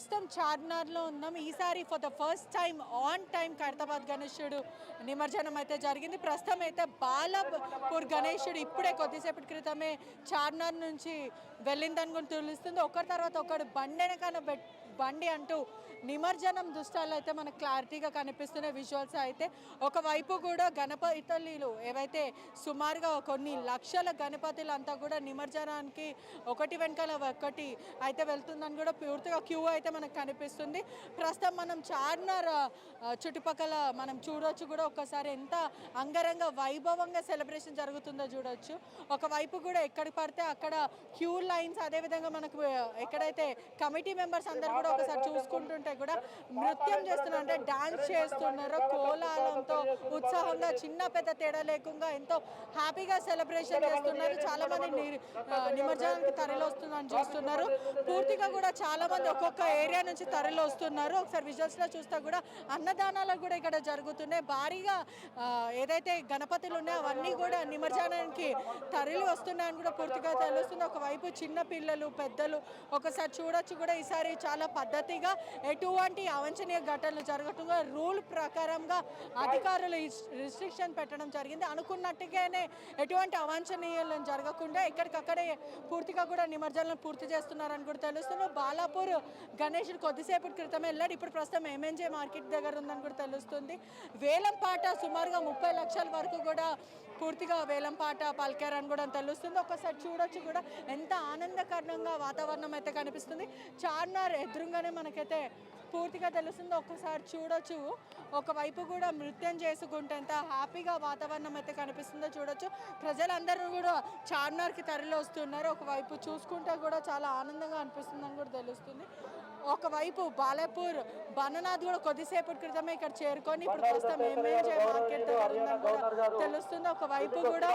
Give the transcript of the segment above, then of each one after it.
ప్రస్తుతం చార్మినార్లో ఉన్నాం. ఈసారి for the first time on time Khairatabad గణేశుడు నిమజ్జనం అయితే జరిగింది. ప్రస్తుతం అయితే బాలపూర్ గణేశుడు ఇప్పుడే కొద్దిసేపటి క్రితమే చార్మినార్ నుంచి వెళ్ళిందని కూడా తెలుస్తుంది. ఒకరి తర్వాత ఒకడు బండెనకాన పెట్టి బండి అంటూ నిమజ్జనం దృష్టాలు అయితే మనకు క్లారిటీగా కనిపిస్తున్న విజువల్స్ అయితే ఒకవైపు కూడా గణపతులు ఏవైతే సుమారుగా కొన్ని లక్షల గణపతులు అంతా కూడా నిమజ్జనానికి ఒకటి వెనకాల ఒకటి అయితే వెళ్తుందని కూడా పూర్తిగా క్యూ అయితే మనకు కనిపిస్తుంది. ప్రస్తుతం మనం చార్మినార్ చుట్టుపక్కల మనం చూడొచ్చు కూడా ఒక్కసారి ఎంత అంగరంగ వైభవంగా సెలబ్రేషన్ జరుగుతుందో చూడొచ్చు. ఒకవైపు కూడా ఎక్కడ పడితే అక్కడ క్యూ లైన్స్ అదేవిధంగా మనకు ఎక్కడైతే కమిటీ మెంబర్స్ అందరు కూడా ఒకసారి చూసుకుంటుంటే కూడా నృత్యం చేస్తున్నారు అంటే డాన్స్ చేస్తున్నారు. కోలాలంతో ఉత్సాహంగా చిన్న పెద్ద తేడా లేకుండా ఎంతో హ్యాపీగా సెలబ్రేషన్ చేస్తున్నారు. చాలా మంది నిమజ్జనానికి తరలి వస్తుందని చూస్తున్నారు. పూర్తిగా కూడా చాలా మంది ఒక్కొక్క ఏరియా నుంచి తరలి వస్తున్నారు ఒకసారి విజువల్స్లో చూస్తే కూడా అన్నదానాలు కూడా ఇక్కడ జరుగుతున్నాయి. భారీగా ఏదైతే గణపతులు ఉన్నాయో అవన్నీ కూడా నిమజ్జనానికి తరలి వస్తున్నాయని కూడా పూర్తిగా తెలుస్తుంది. ఒకవైపు చిన్న పిల్లలు పెద్దలు ఒకసారి చూడొచ్చు కూడా ఈసారి చాలా పద్ధతిగా ఎటువంటి అవాంఛనీయ ఘటనలు జరగటంగా రూల్ ప్రకారంగా అధికారులు రిస్ట్రిక్షన్ పెట్టడం జరిగింది. అనుకున్నట్టుగానే ఎటువంటి అవాంఛనీయాలు జరగకుండా ఎక్కడికక్కడే పూర్తిగా కూడా నిమజ్జనం పూర్తి చేస్తున్నారని కూడా తెలుస్తుంది బాలాపూర్ గణేష్ కొద్దిసేపటి క్రితం వెళ్ళాడు. ఇప్పుడు ప్రస్తుతం ఎంఎన్జే మార్కెట్ దగ్గర ఉందని కూడా తెలుస్తుంది. వేలం పాట సుమారుగా ముప్పై లక్షల వరకు కూడా పూర్తిగా వేలం పాట పలికారని కూడా తెలుస్తుంది. ఒకసారి చూడొచ్చు కూడా. ఎంత ఆనందకరంగా వాతావరణం అయితే కనిపిస్తుంది. చార్మినార్ ఎదురుగానే మనకైతే పూర్తిగా తెలుస్తుంది. ఒక్కసారి చూడొచ్చు. ఒకవైపు కూడా నృత్యం చేసుకుంటే ఎంత హ్యాపీగా వాతావరణం అయితే కనిపిస్తుందో చూడొచ్చు. ప్రజలందరూ కూడా చార్మినార్కి తరలి వస్తున్నారు ఒకవైపు చూసుకుంటే కూడా చాలా ఆనందంగా అనిపిస్తుందని కూడా తెలుస్తుంది. ఒకవైపు బాలాపూర్ బననాథ్ కూడా కొద్దిసేపటి క్రితమే ఇక్కడ చేరుకొని ఇప్పుడు ప్రస్తుతం ఎంఏజే మార్కెట్ దగ్గర ఉందని కూడా తెలుస్తుంది. ఒకవైపు కూడా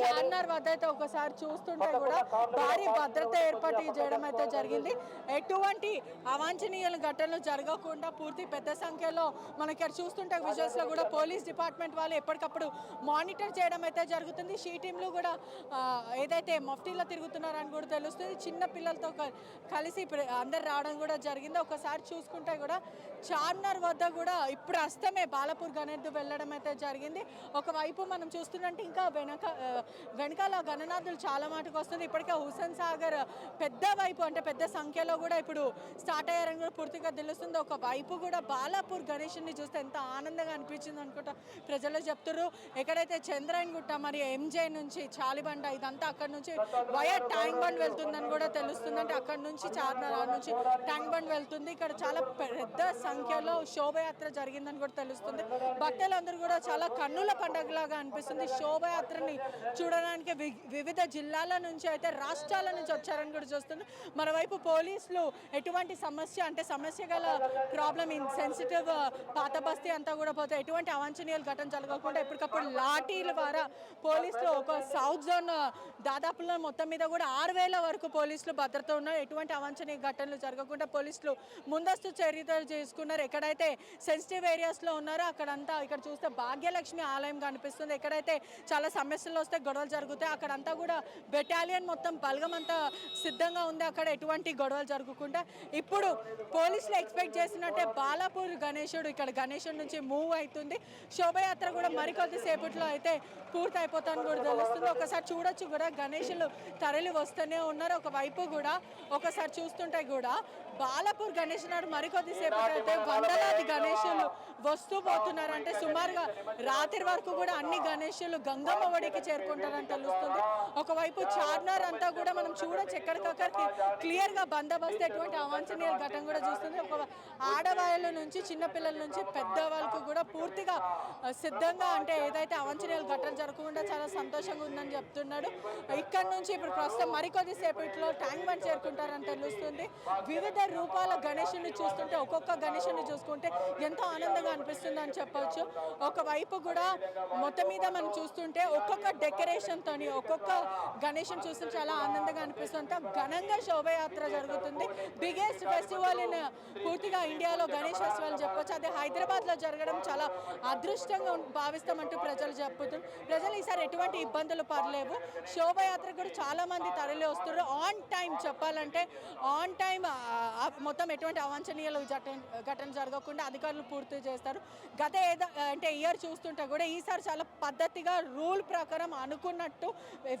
చార్మినార్ వద్ద అయితే ఒకసారి చూస్తుంటే కూడా భారీ భద్రత ఏర్పాటు చేయడం అయితే జరిగింది. ఎటువంటి అవాంఛనీయ ఘటనలు జరగకుండా పూర్తి పెద్ద సంఖ్యలో మనకి ఇక్కడ చూస్తుంటే విజువల్స్లో కూడా పోలీస్ డిపార్ట్మెంట్ వాళ్ళు ఎప్పటికప్పుడు మానిటర్ చేయడం అయితే జరుగుతుంది. షీ టీంలు కూడా ఏదైతే మఫ్టీలో తిరుగుతున్నారని కూడా తెలుస్తుంది. చిన్న పిల్లలతో కలిసి అందరు రావడం కూడా జరిగింది. ఒకసారి చూసుకుంటే కూడా చార్మినార్ వద్ద కూడా ఇప్పుడు అస్తమే బాలపూర్ గణేద్దు వెళ్ళడం అయితే జరిగింది. ఒకవైపు మనం చూస్తుంటే ఇంకా వెనక వెనకాల గణనాథులు చాలా మాటకు వస్తుంది. ఇప్పటికే హుసేన్ సాగర్ పెద్ద వైపు అంటే పెద్ద సంఖ్యలో కూడా ఇప్పుడు స్టార్ట్ అయ్యారని కూడా పూర్తిగా తెలుస్తుంది ఒక వైపు కూడా బాలాపూర్ గణేషుని చూస్తే ఎంత ఆనందంగా అనిపించింది అనుకుంటా ప్రజలు చెప్తారు ఎక్కడైతే చంద్రాయన్ గుట్ట మరి ఎంజే నుంచి చాలిబండ ఇదంతా అక్కడ నుంచి వయా ట్యాంక్ బండ్ వెళ్తుందని కూడా తెలుస్తుంది అంటే అక్కడ నుంచి చార్మినార్ నుంచి ట్యాంక్ బండ్ వెళ్తుంది. ఇక్కడ చాలా పెద్ద సంఖ్యలో శోభయాత్ర జరిగిందని కూడా తెలుస్తుంది. భక్తులందరూ కూడా చాలా కన్నుల పండుగలాగా అనిపిస్తుంది. శోభయాత్రని చూడడానికి వి- వివిధ జిల్లాల నుంచి అయితే రాష్ట్రాల నుంచి వచ్చారని కూడా చూస్తుంది. మరోవైపు పోలీసులు ఎటువంటి సమస్య అంటే సమస్య గల ప్రాబ్లం ఇన్ సెన్సిటివ్ పాత బస్తీ అంతా కూడా పోతే ఎటువంటి అవాంఛనీయ ఘటన జరగకుండా ఎప్పటికప్పుడు లాఠీల ద్వారా పోలీసులు ఒక సౌత్ జోన్ దాదాపులో మొత్తం మీద కూడా ఆరు వేల వరకు పోలీసులు భద్రత ఉన్నారు. ఎటువంటి అవాంఛనీయ ఘటనలు జరగకుండా పోలీసులు ముందస్తు చర్యలు చేసుకున్నారు. ఎక్కడైతే సెన్సిటివ్ ఏరియాస్లో ఉన్నారో అక్కడంతా ఇక్కడ చూస్తే భాగ్యలక్ష్మి ఆలయం కనిపిస్తుంది. ఎక్కడైతే చాలా సమస్యలు వస్తే గొడవలు జరుగుతాయి. అక్కడంతా కూడా బెటాలియన్ మొత్తం బలగం అంతా సిద్ధంగా ఉంది. అక్కడ ఎటువంటి గొడవలు జరగకుండా ఇప్పుడు పోలీసులు ఎక్స్పెక్ట్ చేసినట్టే బాలాపూర్ గణేశుడు ఇక్కడ గణేశుడి నుంచి మూవ్ అవుతుంది. శోభయాత్ర కూడా మరికొద్ది సేపట్లో అయితే పూర్తి అయిపోతాను కూడా తెలుస్తుంది. ఒకసారి చూడొచ్చు కూడా గణేశులు తరలి వస్తూనే ఉన్నారు. ఒకవైపు కూడా ఒకసారి చూస్తుంటే కూడా బాలాపూర్ గణేష్ నాడు మరికొద్ది సేపటి అయితే వందలాది గణేశులు వస్తూ పోతున్నారు అంటే సుమారుగా రాత్రి వరకు కూడా అన్ని గణేశులు గంగమ్మ ఒడికి చేరుకుంటారని తెలుస్తుంది. ఒకవైపు చార్మినార్ అంతా కూడా మనం చూడొచ్చు ఎక్కడికక్కడికి క్లియర్గా బందోబస్తు ఎటువంటి అవాంఛనీయ ఘటన కూడా చూస్తుంది. ఒక ఆడవాళ్ళ నుంచి చిన్న పిల్లల నుంచి పెద్ద వాళ్ళకు కూడా పూర్తిగా సిద్ధంగా అంటే ఏదైతే అవాంఛనీయ ఘటన జరగకుండా చాలా సంతోషంగా ఉందని చెప్తున్నాడు. ఇక్కడ నుంచి ఇప్పుడు ప్రస్తుతం మరికొద్ది సేపట్లో ట్యాంక్ బండ్ చేరుకుంటారని తెలుస్తుంది. వివిధ రూపాల గణేషుని చూస్తుంటే ఒక్కొక్క గణేషుని చూసుకుంటే ఎంతో ఆనందంగా అనిపిస్తుంది అని చెప్పవచ్చు. ఒకవైపు కూడా మొత్తం మీద మనం చూస్తుంటే ఒక్కొక్క డెకరేషన్ తోని ఒక్కొక్క గణేషుని చూస్తుంటే చాలా ఆనందంగా అనిపిస్తుంది. ఘనంగా శోభయాత్ర జరుగుతుంది. బిగ్గెస్ట్ ఫెస్టివల్ ఇన్ పూర్తిగా ఇండియాలో గణేష్ ఫెస్టివల్ చెప్పొచ్చు. అదే హైదరాబాద్లో జరగడం చాలా అదృష్టంగా భావిస్తామంటూ ప్రజలు చెప్పుతున్నారు. ప్రజలు ఈసారి ఎటువంటి ఇబ్బందులు పడలేవు. శోభయాత్ర కూడా చాలామంది తరలి వస్తున్నారు ఆన్ టైం చెప్పాలంటే ఆన్ టైం మొత్తం ఎటువంటి అవాంఛనీయాలు ఘటన ఘటన జరగకుండా అధికారులు పూర్తి చేస్తారు. గత ఏదో అంటే ఇయర్ చూస్తుంటే కూడా ఈసారి చాలా పద్ధతిగా రూల్ ప్రకారం అనుకున్నట్టు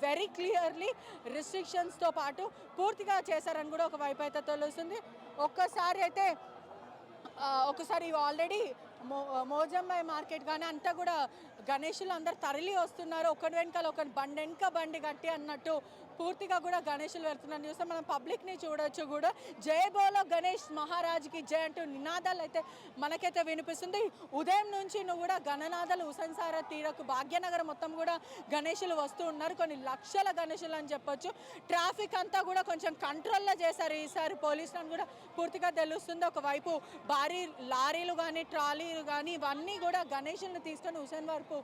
వెరీ క్లియర్లీ రిస్ట్రిక్షన్స్తో పాటు పూర్తిగా చేశారని కూడా ఒక వైపు అయితే తెలుస్తుంది. ఒక్కసారి అయితే ఒకసారి ఆల్రెడీ మో మోజంబాయి మార్కెట్ కానీ అంతా కూడా గణేషులు అందరు తరలి వస్తున్నారు ఒకటి వెనకాల ఒకటి బండి వెనక బండి కట్టి అన్నట్టు పూర్తిగా కూడా గణేషులు వెళ్తున్న చూస్తే మనం పబ్లిక్ని చూడొచ్చు కూడా. జయ బోలో గణేష్ మహారాజ్కి జయ అంటూ నినాదాలు అయితే మనకైతే వినిపిస్తుంది. ఉదయం నుంచి నువ్వు కూడా గణనాదాలు ఉసంసార తీరకు భాగ్యనగరం మొత్తం కూడా గణేషులు వస్తూ ఉన్నారు. కొన్ని లక్షల గణేషులు అని చెప్పొచ్చు. ట్రాఫిక్ అంతా కూడా కొంచెం కంట్రోల్లో చేశారు ఈసారి పోలీసులను కూడా పూర్తిగా తెలుస్తుంది. ఒకవైపు భారీ లారీలు కానీ ట్రాలీలు కానీ ఇవన్నీ కూడా గణేషులను తీసుకొని హుసేన్ వరకు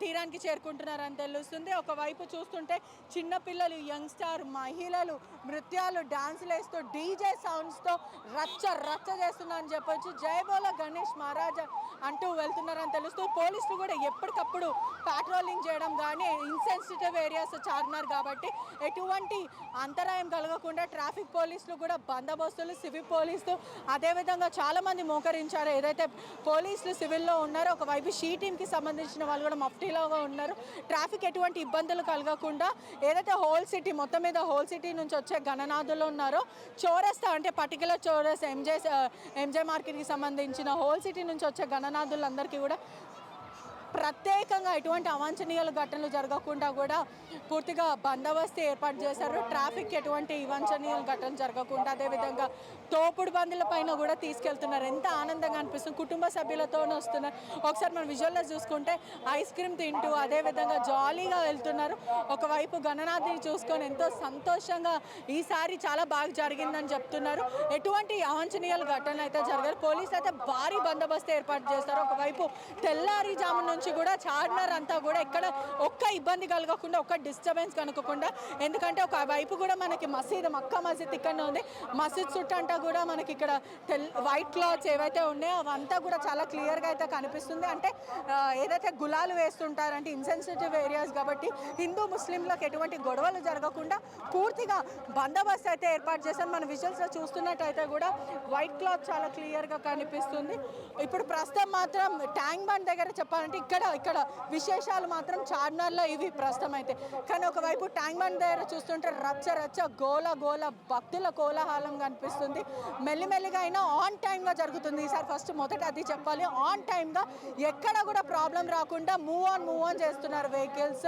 తీరానికి చేరుకుంటున్నారని తెలుస్తుంది. ఒకవైపు చూస్తుంటే చిన్నపిల్లలు యంగ్స్టార్ మహిళలు నృత్యాలు డాన్సులు వేస్తూ డీజే సౌండ్స్తో రచ్చ రచ్చ చేస్తున్నారని చెప్పొచ్చు. జయబోల గణేష్ మహారాజా అంటూ వెళ్తున్నారని తెలుస్తూ పోలీసులు కూడా ఎప్పటికప్పుడు పాట్రోలింగ్ చేయడం కానీ ఇన్సెన్సిటివ్ ఏరియాస్ చారినారు కాబట్టి ఎటువంటి అంతరాయం కలగకుండా ట్రాఫిక్ పోలీసులు కూడా బందోబస్తులు సివిల్ పోలీసులు అదేవిధంగా చాలామంది మోకరించారు. ఏదైతే పోలీసులు సివిల్లో ఉన్నారో ఒకవైపు షీ టీమ్కి సంబంధించిన వాళ్ళు కూడా మఫ్టీలోగా ఉన్నారు. ట్రాఫిక్ ఎటువంటి ఇబ్బందులు కలగకుండా ఏదైతే హోల్సేల్ సిటీ మొత్తం మీద హోల్ సిటీ నుంచి వచ్చే గణనాథులు ఉన్నారో చోరస్తా అంటే పర్టికులర్ చోరస్ ఎంజే ఎంజే మార్కెట్కి సంబంధించిన హోల్ సిటీ నుంచి వచ్చే గణనాథులందరికీ కూడా ప్రత్యేకంగా ఎటువంటి అవాంఛనీయాల ఘటనలు జరగకుండా కూడా పూర్తిగా బందోబస్తు ఏర్పాటు చేశారు. ట్రాఫిక్ ఎటువంటి అవాంఛనీయాల ఘటనలు జరగకుండా అదేవిధంగా తోపుడు బందుల పైన కూడా తీసుకెళ్తున్నారు. ఎంత ఆనందంగా అనిపిస్తుంది. కుటుంబ సభ్యులతో వస్తున్నారు. ఒకసారి మనం విజువల్లో చూసుకుంటే ఐస్ క్రీమ్ తింటూ అదేవిధంగా జాలీగా వెళ్తున్నారు. ఒకవైపు గణనాథిని చూసుకొని ఎంతో సంతోషంగా ఈసారి చాలా బాగా జరిగిందని చెప్తున్నారు. ఎటువంటి అవాంఛనీయాల ఘటనలు అయితే జరగారు పోలీసులు అయితే భారీ బందోబస్తు ఏర్పాటు చేస్తారు. ఒకవైపు తెల్లారిజాము నుంచి కూడా చార్మినార్ అంతా కూడా ఎక్కడ ఒక్క ఇబ్బంది కలగకుండా ఒక్క డిస్టర్బెన్స్ కనుకోకుండా ఎందుకంటే ఒక వైపు కూడా మనకి మసీద్ మక్కా మసీద్ ఇక్కడనే ఉంది. మసీద్ చుట్టూ అంటే కూడా మనకి ఇక్కడ తెల్ వైట్ క్లాత్స్ ఏవైతే ఉన్నాయో అవంతా కూడా చాలా క్లియర్గా అయితే కనిపిస్తుంది. అంటే ఏదైతే గులాలు వేస్తుంటారంటే ఇన్సెన్సిటివ్ ఏరియాస్ కాబట్టి హిందూ ముస్లింలకు ఎటువంటి గొడవలు జరగకుండా పూర్తిగా బందోబస్తు అయితే ఏర్పాటు చేశారు మన విజువల్స్లో చూస్తున్నట్టయితే కూడా వైట్ క్లాత్ చాలా క్లియర్గా కనిపిస్తుంది. ఇప్పుడు ప్రస్తుతం మాత్రం ట్యాంక్ బండ్ దగ్గర చెప్పాలంటే ఇక్కడ ఇక్కడ విశేషాలు మాత్రం చార్మినార్లో ఇవి ప్రస్తుతం అయితే. కానీ ఒకవైపు ట్యాంక్ బండ్ దగ్గర చూస్తుంటే రచ్చ రచ్చ గోల గోల భక్తుల కోలాహలం కనిపిస్తుంది. మెల్లిమెల్లిగా అయినా ఆన్ టైంగా జరుగుతుంది. ఈసారి ఫస్ట్ మొదట అది చెప్పాలి. ఆన్ టైంగా ఎక్కడ కూడా ప్రాబ్లం రాకుండా మూవ్ ఆన్ మూవ్ ఆన్ చేస్తున్నారు వెహికల్స్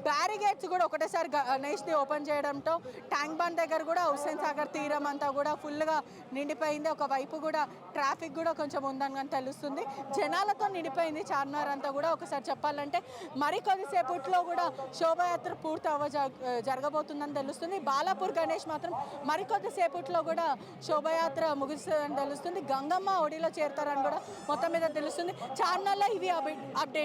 బ్యారిగేట్స్ కూడా ఒకటేసారి గణేష్ది ఓపెన్ చేయడంతో ట్యాంక్ బండ్ దగ్గర కూడా హుస్సేన్ సాగర్ తీరం అంతా కూడా ఫుల్గా నిండిపోయింది. ఒకవైపు కూడా ట్రాఫిక్ కూడా కొంచెం ఉందని కానీ తెలుస్తుంది. జనాలతో నిండిపోయింది చార్మినార్ అంతా కూడా. ఒకసారి చెప్పాలంటే మరి కొద్దిసేపట్లో కూడా శోభయాత్ర పూర్తి అవ్వ జ- జరగబోతుందని తెలుస్తుంది. బాలాపూర్ గణేష్ మాత్రం మరికొద్దిసేపట్లో కూడా శోభయాత్ర ముగుస్తుందని తెలుస్తుంది. గంగమ్మ ఒడిలో చేరతారని కూడా మొత్తం మీద తెలుస్తుంది. చార్మినార్లో ఇవి అప్డేట్స్.